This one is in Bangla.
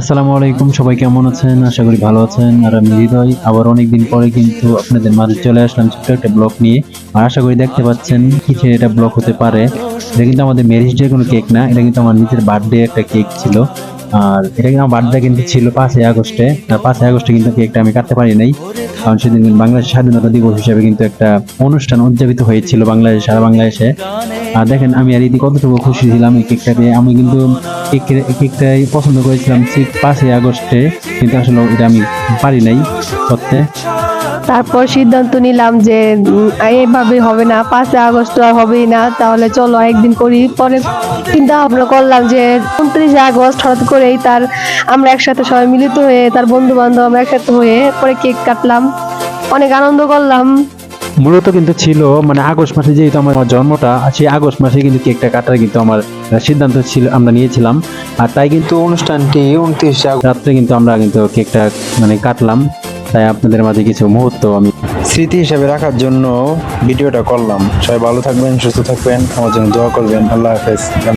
আসসালামু আলাইকুম, সবাই কেমন আছেন? আশা করি ভালো আছেন। আর আমি হৃদয়। আবার অনেকদিন পরে কিন্তু আপনাদের মাঝে চলে আসলাম ছোট্ট একটা ব্লগ নিয়ে। আর আশা করি দেখতে পাচ্ছেন কিসের এটা ব্লগ হতে পারে। এটা কিন্তু আমাদের ম্যারেজ ডে কোনো কেক না, এটা কিন্তু আমার নিজের বার্থডে একটা কেক ছিল। আর এটা কিন্তু আমার বার্থডে কিন্তু ছিল পাঁচই আগস্টে। আর পাঁচই আগস্টে কিন্তু কেকটা আমি কাটতে পারি নাই। কারণ সেদিন বাংলাদেশ স্বাধীনতা দিবস হিসেবে কিন্তু একটা অনুষ্ঠান উদযাপিত হয়েছিল বাংলাদেশ, সারা বাংলাদেশে। আর দেখেন, আমি আর ইতি কতটুকু খুশি ছিলাম এই কেকটা আমি কিন্তু পছন্দ করেছিলাম ঠিক পাঁচই আগস্টে, কিন্তু আসলে এটা আমি পারি নাই করতে। তারপর সিদ্ধান্ত নিলাম যে এইভাবে হবে না, পাঁচই আগস্ট আর হবেই না, তাহলে চলো একদিন করি। পরে চিন্তা ভাবনা করলাম যে, উনত্রিশে আগস্ট হঠাৎ করেই তার, আমরা একসাথে সবাই মিলিত হয়ে, তার বন্ধু বান্ধব আমরা একসাথে হয়ে পরে কেক কাটলাম। অনেক আনন্দ করলাম। মূলত কিন্তু ছিল মানে আগস্ট মাসে যেহেতু আমার জন্মটা সেই আগস্ট মাসে কিন্তু কেকটা কাটার কিন্তু আমার সিদ্ধান্ত ছিল, আমরা নিয়েছিলাম। আর তাই কিন্তু অনুষ্ঠানটি উনত্রিশ রাত্রে কিন্তু আমরা কিন্তু কেকটা মানে কাটলাম। তাই আপনাদের মাঝে কিছু মুহূর্ত আমি স্মৃতি হিসাবে রাখার জন্য ভিডিওটা করলাম। সবাই ভালো থাকবেন, সুস্থ থাকবেন। আমার জন্য দোয়া করবেন। আল্লাহ হাফেজ।